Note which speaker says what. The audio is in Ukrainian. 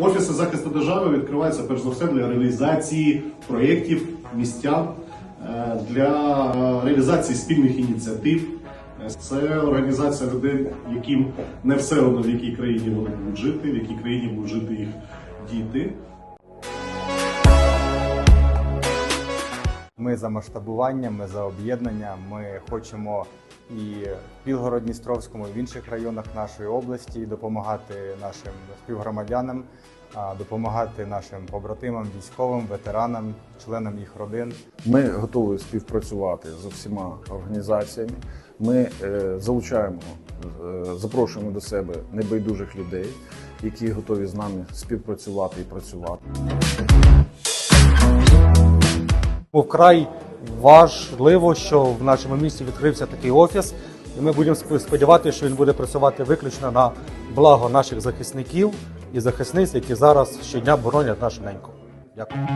Speaker 1: процеси захисту держави відкриваються перш за все для реалізації проєктів містян, е, для реалізації спільних ініціатив. Е, Це організація людей, яким не все одно в якій країні вони будуть жити, в якій країні будуть жити їх діти.
Speaker 2: Ми за масштабування, ми за об'єднання. Ми хочемо і в Білгород-Дністровському, і в інших районах нашої області допомагати нашим співгромадянам, допомагати нашим побратимам, військовим, ветеранам, членам їх родин.
Speaker 3: Ми готові співпрацювати з усіма організаціями. Ми е, залучаємо, е, запрошуємо до себе небайдужих людей, які готові з нами співпрацювати і працювати.
Speaker 4: Вкрай важливо, що в нашому місті відкрився такий офіс, і ми будемо спо- сподіватися, що він буде працювати виключно на благо наших захисників і захисниць, які зараз щодня боронять нашу неньку. Дякую.